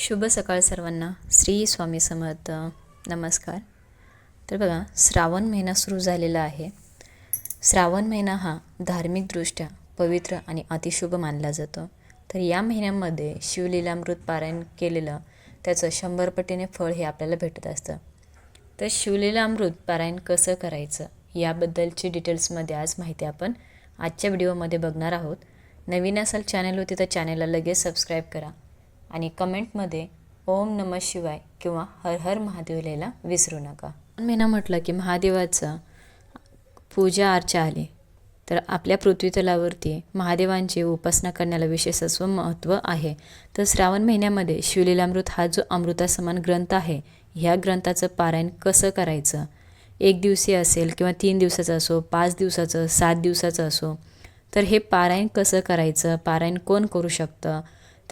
शुभ सकाळ सर्वांना. श्री स्वामी समर्थ. नमस्कार. तर बघा श्रावण महिना सुरू झालेला आहे. श्रावण महिना हा धार्मिकदृष्ट्या पवित्र आणि अतिशुभ मानला जातो. तर या महिन्यामध्ये शिवलीलामृत पारायण केलेलं त्याचं शंभर पटीने फळ हे आपल्याला भेटत असतं. तर शिवलीलामृत पारायण कसं करायचं याबद्दलची डिटेल्समध्ये आज माहिती आपण आजच्या व्हिडिओमध्ये बघणार आहोत. नवीन असाल चॅनल होती तर चॅनलला लगेच सबस्क्राईब करा. आणि कमेंटमध्ये ओम नम शिवाय किंवा हर हर महादेव लिहायला विसरू नका. महिना म्हटलं की महादेवाचं पूजा अर्चा आली. तर आपल्या पृथ्वीतलावरती महादेवांची उपासना करण्याला विशेष असं महत्त्व आहे. तर श्रावण महिन्यामध्ये शिवलीलामृत हा जो अमृतासमान ग्रंथ आहे ह्या ग्रंथाचं पारायण कसं करायचं? एक दिवसीय असेल किंवा तीन दिवसाचं असो पाच दिवसाचं सात दिवसाचं असो तर हे पारायण कसं करायचं? पारायण कोण करू शकतं?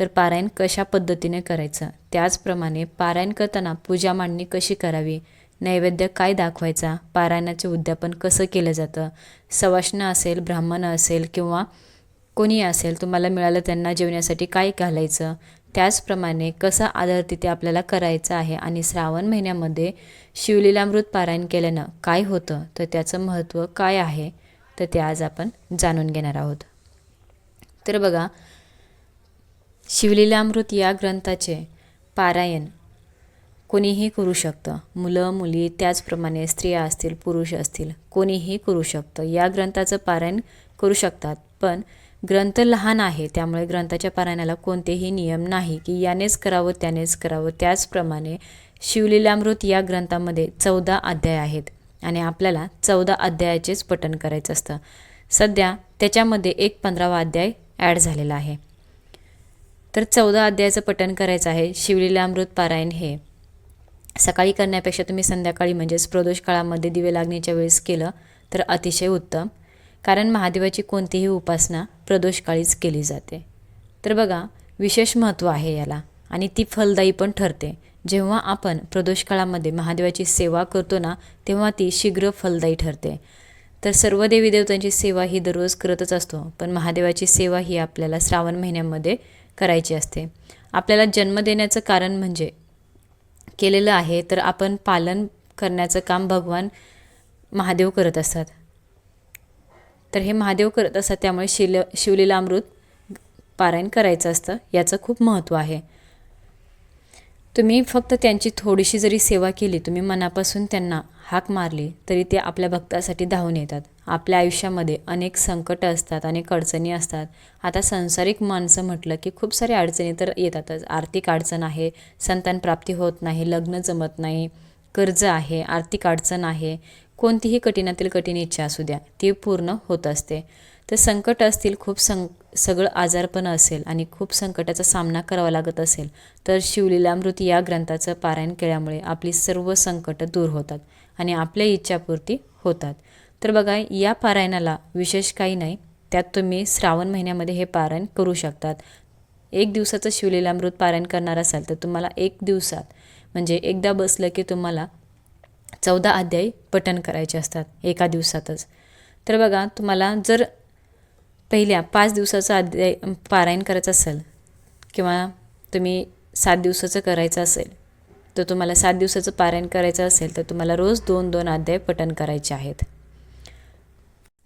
तर पारायण कशा पद्धतीने करायचं? त्याचप्रमाणे पारायण करताना पूजा मांडणी कशी करावी? नैवेद्य काय दाखवायचा? पारायणाचे उद्यापन कसं केलं जातं? सवाष्ण असेल ब्राह्मण असेल किंवा कोणी असेल तुम्हाला मिळालं त्यांना जेवण्यासाठी काय घालायचं? त्याचप्रमाणे कसं आदर तिथे आपल्याला करायचं आहे? आणि श्रावण महिन्यामध्ये शिवलीलामृत पारायण केल्यानं काय होतं? तर त्याचं महत्त्व काय आहे? तर ते आज आपण जाणून घेणार आहोत. तर बघा शिवलीलामृत या ग्रंथाचे पारायण कोणीही करू शकतं. मुलं मुली त्याचप्रमाणे स्त्रिया असतील पुरुष असतील कोणीही करू शकतं. या ग्रंथाचं पारायण करू शकतात. पण ग्रंथ लहान आहे त्यामुळे ग्रंथाच्या पारायणाला कोणतेही नियम नाही की यानेच करावं त्यानेच करावं. त्याचप्रमाणे शिवलीलामृत या ग्रंथामध्ये चौदा अध्याय आहेत आणि आपल्याला चौदा अध्यायाचेच पठण करायचं असतं. सध्या त्याच्यामध्ये एक पंधरावा अध्याय ॲड झालेला आहे. तर चौदा अध्यायाचं पठण करायचं आहे. शिवलीलामृत पारायण हे. सकाळी करण्यापेक्षा तुम्ही संध्याकाळी म्हणजेच प्रदोष काळामध्ये दिवे लागण्याच्या वेळेस केलं तर अतिशय उत्तम. कारण महादेवाची कोणतीही उपासना प्रदोषकाळीच केली जाते. तर बघा विशेष महत्त्व आहे याला. आणि ती फलदायी पण ठरते. जेव्हा आपण प्रदोष काळामध्ये महादेवाची सेवा करतो ना तेव्हा ती शीघ्र फलदायी ठरते. तर सर्व देवी देवतांची सेवा ही दररोज करतच असतो. पण महादेवाची सेवा ही आपल्याला श्रावण महिन्यामध्ये करायची असते. आपल्याला जन्म देण्याचं कारण म्हणजे केलेलं आहे तर आपण पालन करण्याचं काम भगवान महादेव करत असतात. तर हे महादेव करत असतात त्यामुळे शिल शिवलीला अमृत पारायण करायचं असतं याचं खूप महत्त्व आहे. तुम्ही फक्त त्यांची थोडीशी जरी सेवा केली तुम्ही मनापासून त्यांना हाक मारली तरी ते आपल्या भक्तासाठी धावून येतात. आपल्या आयुष्यामध्ये अनेक संकटं असतात अनेक अडचणी असतात. आता संसारिक माणसं म्हटलं की खूप साऱ्या अडचणी तर येतातच. आर्थिक अडचण आहे संतान प्राप्ती होत नाही लग्न जमत नाही कर्ज आहे आर्थिक अडचण आहे. कोणतीही कठीणातील कठीण इच्छा असू द्या ती पूर्ण होत असते. तर संकट असतील खूप सं सगळं आजारपण असेल आणि खूप संकटाचा सामना करावा लागत असेल तर शिवलीलामृत या ग्रंथाचं पारायण केल्यामुळे आपली सर्व संकटं दूर होतात आणि आपल्या इच्छापूर्ती होतात. तर बघा या पारायणाला विशेष काही नाही. त्यात तुम्ही श्रावण महिन्यामध्ये हे पारायण करू शकतात. एक दिवसाचं शिवलीलामृत पारायण करणार असाल तर तुम्हाला एक दिवसात म्हणजे एकदा बसलं की तुम्हाला चौदा अध्याय पठण करायचे असतात एका दिवसातच. तर बघा तुम्हाला जर पहिल्या पाच दिवसाचं अध्याय पारायण करायचं असेल किंवा तुम्ही सात दिवसाचं करायचं असेल तर तुम्हाला सात दिवसाचं पारायण करायचं असेल तर तुम्हाला रोज दोन दोन अध्याय पठण करायचे आहेत.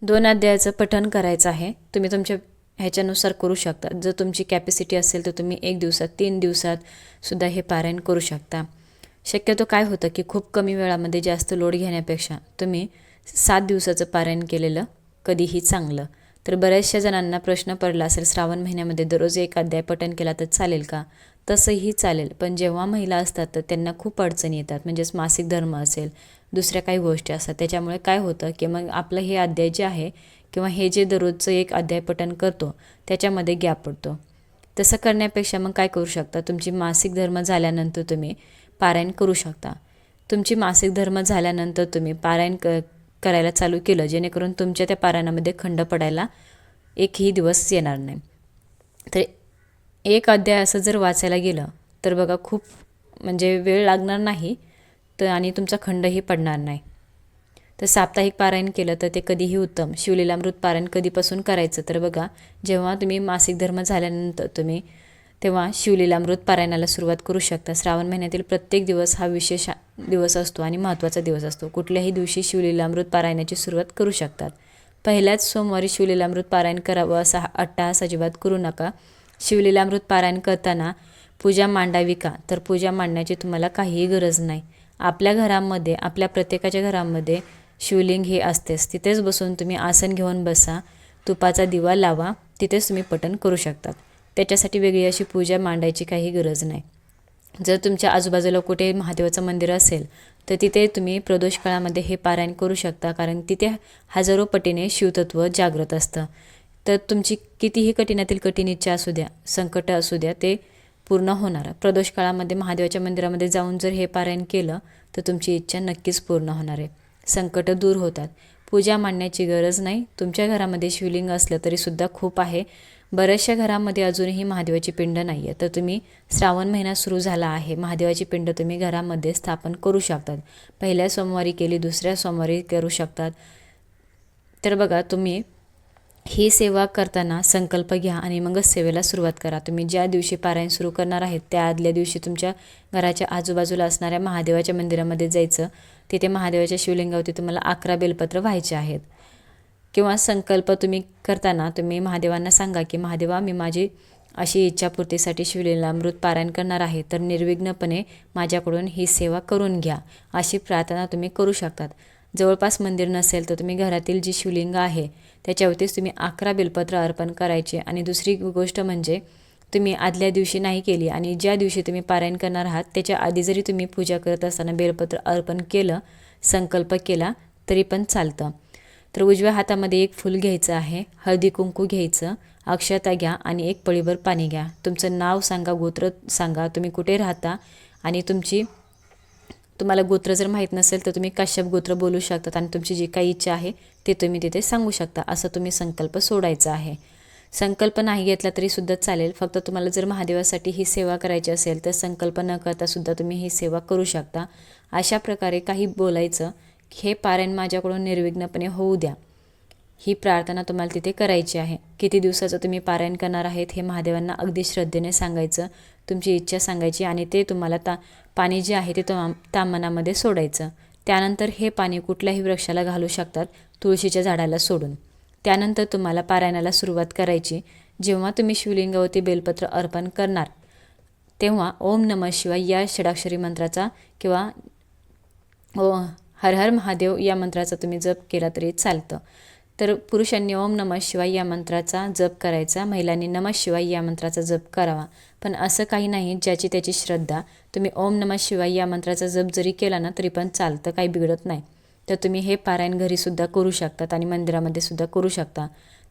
दोन अध्यायाचं पठण करायचं आहे. तुम्ही तुमच्या ह्याच्यानुसार करू शकता. जर तुमची कॅपॅसिटी असेल तर तुम्ही एक दिवसात तीन दिवसात सुद्धा हे पारायण करू शकता. शक्यतो काय होतं की खूप कमी वेळामध्ये जास्त लोड घेण्यापेक्षा तुम्ही सात दिवसाचं पारायण केलेलं कधीही चांगलं. तर बऱ्याचशा जणांना प्रश्न पडला असेल श्रावण महिन्यामध्ये दररोज एक अध्याय पठण केला तर चालेल का? तसंही चालेल. पण जेव्हा महिला असतात तर त्यांना खूप अडचणी येतात. म्हणजेच मासिक धर्म असेल दुसऱ्या काही गोष्टी असतात. त्याच्यामुळे काय होतं की मग आपलं हे अध्याय जे आहे किंवा हे जे दररोजचं एक अध्याय पठन करतो त्याच्यामध्ये गॅप पडतो. तसं करण्यापेक्षा मग काय करू शकता? तुमची मासिक धर्म झाल्यानंतर तुम्ही पारायण करू शकता. तुमची मासिक धर्म झाल्यानंतर तुम्ही पारायण क करायला चालू केलं जेणेकरून तुमच्या त्या पारायणामध्ये खंड पडायला एकही दिवस येणार नाही. तर एक अध्याय असं जर वाचायला गेलं तर बघा खूप म्हणजे वेळ लागणार नाही. तर आणि तुमचा खंडही पडणार नाही. तर साप्ताहिक पारायण केलं तर ते कधीही उत्तम. शिवलीलामृत पारायण कधीपासून करायचं? तर बघा जेव्हा तुम्ही मासिक धर्म झाल्यानंतर तुम्ही तेव्हा शिवलीलामृत पारायणाला सुरुवात करू शकता. श्रावण महिन्यातील प्रत्येक दिवस हा विशेष दिवस असतो आणि महत्त्वाचा दिवस असतो. कुठल्याही दिवशी शिवलीलामृत पारायणाची सुरुवात करू शकतात. पहिल्याच सोमवारी शिवलीलामृत पारायण करावं असा अट्टाहास अजिबात करू नका. शिवलीलामृत पारायण करताना पूजा मांडावी का? तर पूजा मांडण्याची तुम्हाला काहीही गरज नाही. आपल्या घरामध्ये आपल्या प्रत्येकाच्या घरामध्ये शिवलिंग हे असतेच. तिथेच बसून तुम्ही आसन घेऊन बसा तुपाचा दिवा लावा तिथेच तुम्ही पठण करू शकतात. त्याच्यासाठी वेगळी अशी पूजा मांडायची काही गरज नाही. जर तुमच्या आजूबाजूला कुठे महादेवाचं मंदिर असेल तर तिथे तुम्ही प्रदोष काळामध्ये हे पारायण करू शकता कारण तिथे हजारो पटीने शिवतत्व जागृत असतं. तर तुमची कितीही कठीणातील कठीण इच्छा असू द्या संकट असू द्या ते पूर्ण होणार. प्रदोष काळामध्ये महादेवाच्या मंदिरामध्ये जाऊन जर हे पारायण केलं तर तुमची इच्छा नक्कीच पूर्ण होणार आहे. संकटं दूर होतात. पूजा मांडण्याची गरज नाही. तुमच्या घरामध्ये शिवलिंग असलं तरीसुद्धा खूप आहे. बऱ्याचशा घरामध्ये अजूनही महादेवाची पिंड नाही आहे तर तुम्ही श्रावण महिना सुरू झाला आहे. महादेवाची पिंड तुम्ही घरामध्ये स्थापन करू शकतात. पहिल्या सोमवारी केली दुसऱ्या सोमवारी करू शकतात. तर बघा तुम्ही ही सेवा करताना संकल्प घ्या आणि मगच सेवेला सुरुवात करा. तुम्ही ज्या दिवशी पारायण सुरू करणार आहेत त्या आदल्या दिवशी तुमच्या घराच्या आजूबाजूला असणाऱ्या महादेवाच्या मंदिरामध्ये जायचं. तिथे महादेवाच्या शिवलिंगावरती तुम्हाला अकरा बेलपत्र व्हायचे आहेत. किंवा संकल्प तुम्ही करताना तुम्ही महादेवांना सांगा की महादेवा मी माझी अशी इच्छापूर्तीसाठी शिवलीलामृत पारायण करणार आहे तर निर्विघ्नपणे माझ्याकडून ही सेवा करून घ्या. अशी प्रार्थना तुम्ही करू शकतात. जवळपास मंदिर नसेल तर तुम्ही घरातील जी शिवलिंग आहे त्याच्यावरतीच तुम्ही अकरा बेलपत्र अर्पण करायचे. आणि दुसरी गोष्ट म्हणजे तुम्ही आदल्या दिवशी नाही केली आणि ज्या दिवशी तुम्ही पारायण करणार आहात त्याच्या आधी जरी तुम्ही पूजा करत असताना बेलपत्र अर्पण केलं संकल्प केला तरी पण चालतं. तर उजव्या हातामध्ये एक फूल घ्यायचं आहे हळदी कुंकू घ्यायचं अक्षता घ्या आणि एक पळीभर पाणी घ्या. तुमचं नाव सांगा गोत्र सांगा तुम्ही कुठे राहता आणि तुमची तुम्हाला गोत्र जर माहीत नसेल तर तुम्ही काश्यप गोत्र बोलू शकतात आणि तुमची जी काही इच्छा आहे ते तुम्ही तिथे सांगू शकता. असं तुम्ही संकल्प सोडायचा आहे. संकल्प नाही घेतला तरीसुद्धा चालेल. फक्त तुम्हाला जर महादेवासाठी ही सेवा करायची असेल तर संकल्प न करता सुद्धा तुम्ही ही सेवा करू शकता. अशा प्रकारे काही बोलायचं हे पारायण माझ्याकडून निर्विघ्नपणे होऊ द्या. ही प्रार्थना तुम्हाला तिथे करायची आहे. किती दिवसाचं तुम्ही पारायण करणार आहेत हे महादेवांना अगदी श्रद्धेने सांगायचं. तुमची इच्छा सांगायची आणि ते तुम्हाला ता पाणी जे आहे ते तामनामध्ये सोडायचं. त्यानंतर हे पाणी कुठल्याही वृक्षाला घालू शकतात तुळशीच्या झाडाला सोडून. त्यानंतर तुम्हाला पारायणाला सुरुवात करायची जेव्हा तुम्ही शिवलिंगावरती बेलपत्र अर्पण करणार. तेव्हा ओम नम शिवाय या षडाक्षरी मंत्राचा किंवा ओ हर हर महादेव या मंत्राचा तुम्ही जप केला तरी चालतं. तर पुरुषांनी ओम नम शिवाय या मंत्राचा जप करायचा महिलांनी नम शिवाय या मंत्राचा जप करावा. पण असं काही नाही ज्याची त्याची श्रद्धा. तुम्ही ओम नम शिवाय या मंत्राचा जप जरी केला ना तरी पण चालतं काही बिघडत नाही. तर तुम्ही हे पारायण घरीसुद्धा करू शकतात आणि मंदिरामध्ये सुद्धा करू शकता.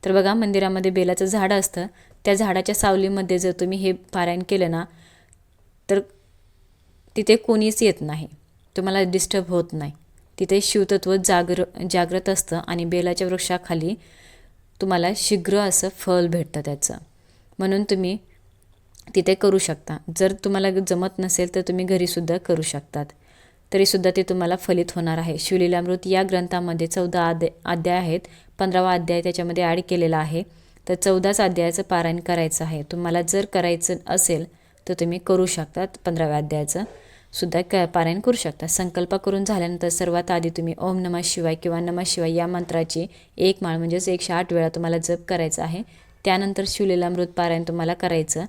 तर बघा मंदिरामध्ये बेलाचं झाड असतं. त्या झाडाच्या सावलीमध्ये जर तुम्ही हे पारायण केलं ना तर तिथे कोणीच येत नाही. तुम्हाला डिस्टर्ब होत नाही. तिथे शिवतत्व जागर जागृत असतं आणि बेलाच्या वृक्षाखाली तुम्हाला शीघ्र असं फळ भेटतं त्याचं. म्हणून तुम्ही तिथे करू शकता. जर तुम्हाला जमत नसेल तर तुम्ही घरीसुद्धा करू शकतात. तरीसुद्धा ते तुम्हाला फलित होणार आहे. शिवलीलामृत या ग्रंथामध्ये चौदा अध्याय अध्याय आहेत. पंधरावा अध्याय त्याच्यामध्ये ॲड केलेला आहे. तर चौदाच अध्यायाचं पारायण करायचं आहे. तुम्हाला जर करायचं असेल तर तुम्ही करू शकतात पंधराव्या अध्यायाचं. सुद्धा क पारायण करू शकता. संकल्प करून झाल्यानंतर सर्वात आधी तुम्ही ओम नमः शिवाय किंवा नमः शिवाय या मंत्राची एक माळ म्हणजेच एकशे आठ वेळा तुम्हाला जप करायचं आहे. त्यानंतर शिवलेला पारायण तुम्हाला करायचं.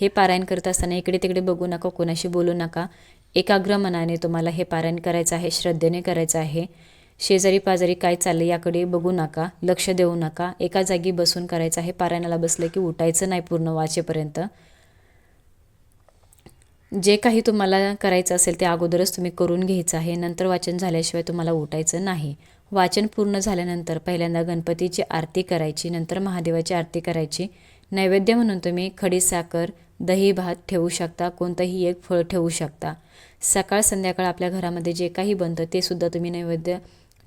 हे पारायण करत असताना इकडे तिकडे बघू नका कोणाशी बोलू नका. एकाग्र मनाने तुम्हाला हे पारायण करायचं आहे श्रद्धेने करायचं आहे. शेजारी पाजारी काय चाललं याकडे बघू नका लक्ष देऊ नका. एका जागी बसून करायचं आहे पारायणाला बसलं की उठायचं नाही पूर्ण वाचेपर्यंत जे काही तुम्हाला करायचं असेल ते अगोदरच तुम्ही करून घ्यायचं आहे. नंतर वाचन झाल्याशिवाय तुम्हाला उठायचं नाही. वाचन पूर्ण झाल्यानंतर पहिल्यांदा गणपतीची आरती करायची नंतर महादेवाची आरती करायची. नैवेद्य म्हणून तुम्ही खडी साखर दही भात ठेवू शकता कोणतंही एक फळ ठेवू शकता. सकाळ संध्याकाळ आपल्या घरामध्ये जे काही बनतं ते सुद्धा तुम्ही नैवेद्य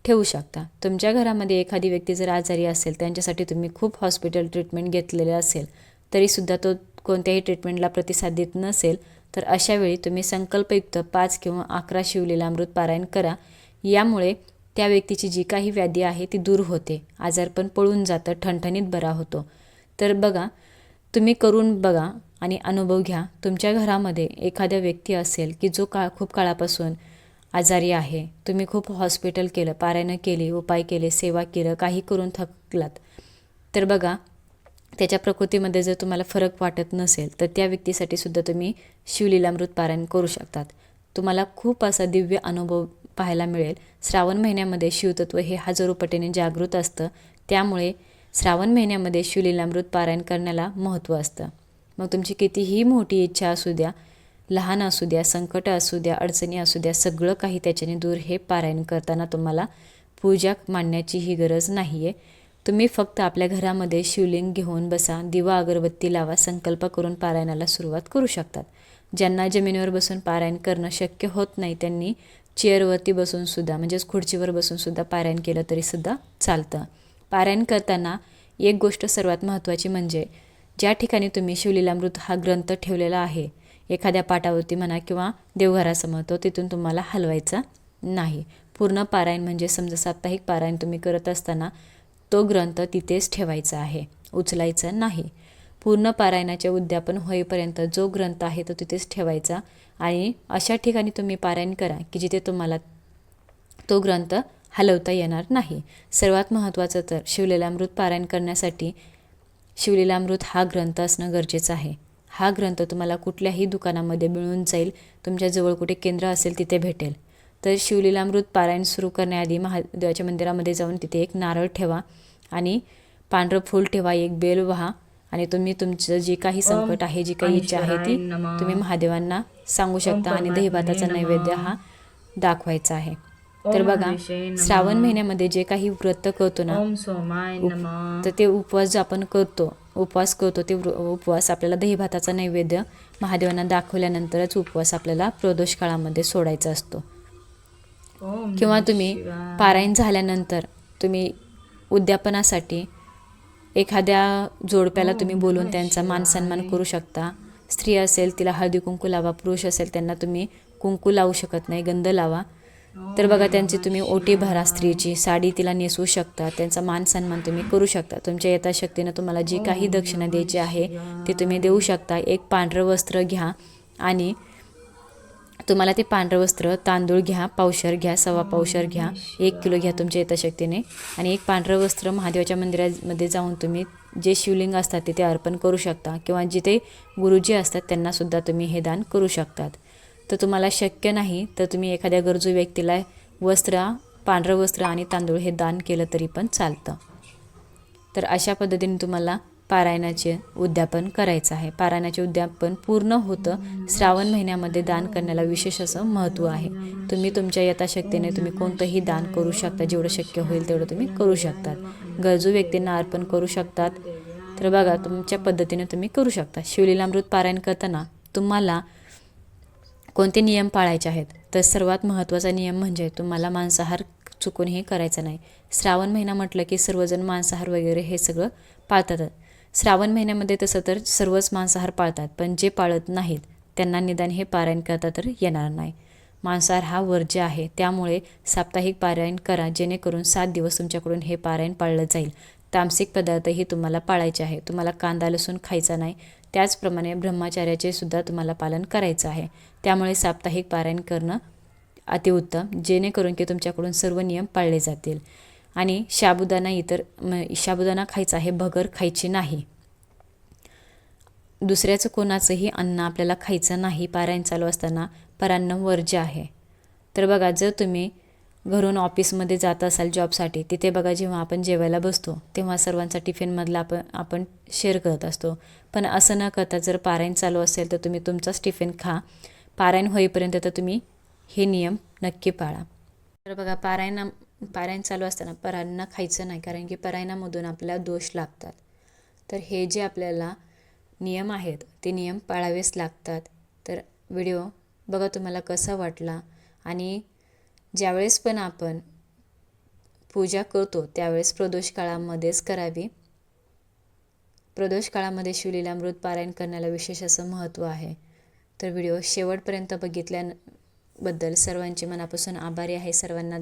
ठेवू शकता. तुमच्या घरामध्ये एखादी व्यक्ती जर आजारी असेल त्यांच्यासाठी तुम्ही खूप हॉस्पिटल ट्रीटमेंट घेतलेले असेल तरीसुद्धा तो कोणत्याही ट्रीटमेंटला प्रतिसाद देत नसेल तर अशावेळी तुम्ही संकल्पयुक्त पाच किंवा अकरा शिवलेला अमृत पारायण करा. यामुळे त्या व्यक्तीची जी काही व्याधी आहे ती दूर होते. आजारपण पळून जातं ठणठणीत बरा होतो. तर बघा तुम्ही करून बघा आणि अनुभव घ्या. तुमच्या घरामध्ये एखाद्या व्यक्ती असेल की जो काळ खूप काळापासून आजारी आहे तुम्ही खूप हॉस्पिटल केलं पारायणं केली उपाय केले सेवा केलं काही करून थकलात. तर बघा त्याच्या प्रकृतीमध्ये जर तुम्हाला फरक वाटत नसेल तर त्या व्यक्तीसाठी सुद्धा तुम्ही शिवलीलामृत पारायण करू शकतात. तुम्हाला खूप असा दिव्य अनुभव पाहायला मिळेल. श्रावण महिन्यामध्ये शिवतत्व हे हजारो पटीने जागृत असतं. त्यामुळे श्रावण महिन्यामध्ये शिवलीलामृत पारायण करण्याला महत्त्व असतं. मग तुमची कितीही मोठी इच्छा असू द्या लहान असू द्या संकट असू द्या अडचणी असू द्या सगळं काही त्याच्याने दूर हे पारायण करताना तुम्हाला पूजा मांडण्याची ही गरज नाही आहे तुम्ही फक्त आपल्या घरामध्ये शिवलिंग घेऊन बसा दिवा अगरबत्ती लावा संकल्प करून पारायणाला सुरुवात करू शकतात. ज्यांना जमिनीवर बसून पारायण करणं शक्य होत नाही त्यांनी चेअरवरती बसूनसुद्धा म्हणजेच खुर्चीवर बसूनसुद्धा पारायण केलं तरीसुद्धा चालतं. पारायण करताना एक गोष्ट सर्वात महत्त्वाची म्हणजे ज्या ठिकाणी तुम्ही शिवलीलामृत हा ग्रंथ ठेवलेला आहे एखाद्या पाटावरती म्हणा किंवा देवघरासमोर तो तिथून तुम्हाला हलवायचा नाही. पूर्ण पारायण म्हणजे समजा साप्ताहिक पारायण तुम्ही करत असताना तो ग्रंथ तिथेच ठेवायचा आहे उचलायचा नाही. पूर्ण पारायणाचे उद्यापन होईपर्यंत जो ग्रंथ आहे तो तिथेच ठेवायचा आणि अशा ठिकाणी तुम्ही पारायण करा की जिथे तुम्हाला तो ग्रंथ हलवता येणार नाही. सर्वात महत्त्वाचं तर शिवलीलामृत पारायण करण्यासाठी शिवलीलामृत हा ग्रंथ असणं गरजेचं आहे. हा ग्रंथ तुम्हाला कुठल्याही दुकानामध्ये मिळून जाईल तुमच्याजवळ कुठे केंद्र असेल तिथे भेटेल. तर शिवलीलामृत पारायण सुरू करण्याआधी महादेवाच्या मंदिरामध्ये जाऊन तिथे एक नारळ ठेवा आणि पांढरं फूल ठेवा एक बेल व्हा आणि तुम्ही तुमचं जे काही संकट आहे जी काही इच्छा आहे ती तुम्ही महादेवांना सांगू शकता आणि दहीभाताचा नैवेद्य हा दाखवायचा आहे. तर बघा श्रावण महिन्यामध्ये जे काही व्रत करतो ना तर ते उपवास जो आपण करतो उपवास करतो ते उपवास आपल्याला दहीभाताचा नैवेद्य महादेवांना दाखवल्यानंतरच उपवास आपल्याला प्रदोष काळामध्ये सोडायचा असतो. किंवा नमः तुम्ही शिवाय. पारायण झाल्यानंतर तुम्ही उद्यापनासाठी एखाद्या जोडप्याला तुम्ही बोलून त्यांचा मान सन्मान करू शकता. स्त्री असेल तिला हळदी कुंकू लावा. पुरुष असेल त्यांना तुम्ही कुंकू लावू शकत नाही गंध लावा. तर बघा त्यांची तुम्ही ओटी भरा स्त्रीची. साडी तिला नेसवू शकता. त्यांचा मान सन्मान तुम्ही करू शकता. तुमच्या यथाशक्तीनं तुम्हाला जी काही दक्षिणा द्यायची आहे ती तुम्ही देऊ शकता. एक पांढरं वस्त्र घ्या आणि तुम्हाला ते पांढरं वस्त्र तांदूळ घ्या पावशर घ्या सव्वा पावशर घ्या एक किलो घ्या तुमच्या यथाशक्तीने आणि एक पांढरं वस्त्र महादेवाच्या मंदिरामध्ये जाऊन तुम्ही जे शिवलिंग असतात तिथे अर्पण करू शकता किंवा जिथे गुरुजी असतात त्यांनासुद्धा तुम्ही हे दान करू शकतात. तर तुम्हाला शक्य नाही तर तुम्ही एखाद्या गरजू व्यक्तीला वस्त्र पांढरं वस्त्र आणि तांदूळ हे दान केलं तरी पण चालतं. तर अशा पद्धतीने तुम्हाला पारायणाचे उद्यापन करायचं आहे. पारायणाचे उद्यापन पूर्ण होतं. श्रावण महिन्यामध्ये दान करण्याला विशेष असं महत्त्व आहे. तुम्ही तुमच्या यथाशक्तीने तुम्ही कोणतंही दान करू शकता. जेवढं शक्य होईल तेवढं तुम्ही करू शकतात. गरजू व्यक्तींना अर्पण करू शकतात. तर बघा तुमच्या पद्धतीने तुम्ही करू शकता. शिवलीलामृत पारायण करताना तुम्हाला कोणते नियम पाळायचे आहेत? तर सर्वात महत्त्वाचा नियम म्हणजे तुम्हाला मांसाहार चुकूनही करायचा नाही. श्रावण महिना म्हटलं की सर्वजण मांसाहार वगैरे हे सगळं पाळतात श्रावण महिन्यामध्ये तसं तर सर्वच मांसाहार पाळतात पण जे पाळत नाहीत त्यांना निदान हे पारायण करता तर येणार नाही. मांसाहार हा वर्ज्य आहे त्यामुळे साप्ताहिक पारायण करा जेणेकरून सात दिवस तुमच्याकडून हे पारायण पाळलं जाईल. तामसिक पदार्थही तुम्हाला पाळायचे आहे. तुम्हाला कांदा लसूण खायचा नाही. त्याचप्रमाणे ब्रह्मचार्याचे सुद्धा तुम्हाला पालन करायचं आहे. त्यामुळे साप्ताहिक पारायण करणं अतिउत्तम जेणेकरून की तुमच्याकडून सर्व नियम पाळले जातील. आणि शाबुदाना इतर शाबुदाना खायचा आहे भगर खायची नाही. दुसऱ्याचं कोणाचंही अन्न आपल्याला खायचं नाही पारायण चालू असताना परान्न वर्ज्य आहे. तर बघा जर तुम्ही घरून ऑफिसमध्ये जात असाल जॉबसाठी तिथे बघा जेव्हा आपण जेवायला बसतो तेव्हा सर्वांचा टिफिनमधला आपण आपण शेअर करत असतो. पण असं न करता जर पारायण चालू असेल तर तुम्ही तुमचाच टिफिन खा. पारायण होईपर्यंत तर तुम्ही हे नियम नक्की पाळा. तर बघा पारायण पारायण चालू असताना परांना खायचं नाही कारण की परायणामधून आपल्याला दोष लागतात. तर हे जे आपल्याला नियम आहेत ते नियम पाळावेच लागतात. तर व्हिडिओ बघा तुम्हाला कसा वाटला आणि ज्यावेळेस पण आपण पूजा करतो त्यावेळेस प्रदोष काळामध्येच करावी. प्रदोष काळामध्ये शिवलीलामृत पारायण करण्याला विशेष असं महत्त्व आहे. तर व्हिडिओ शेवटपर्यंत बघितल्याबद्दल सर्वांचे मनापासून आभारी आहे. सर्वांना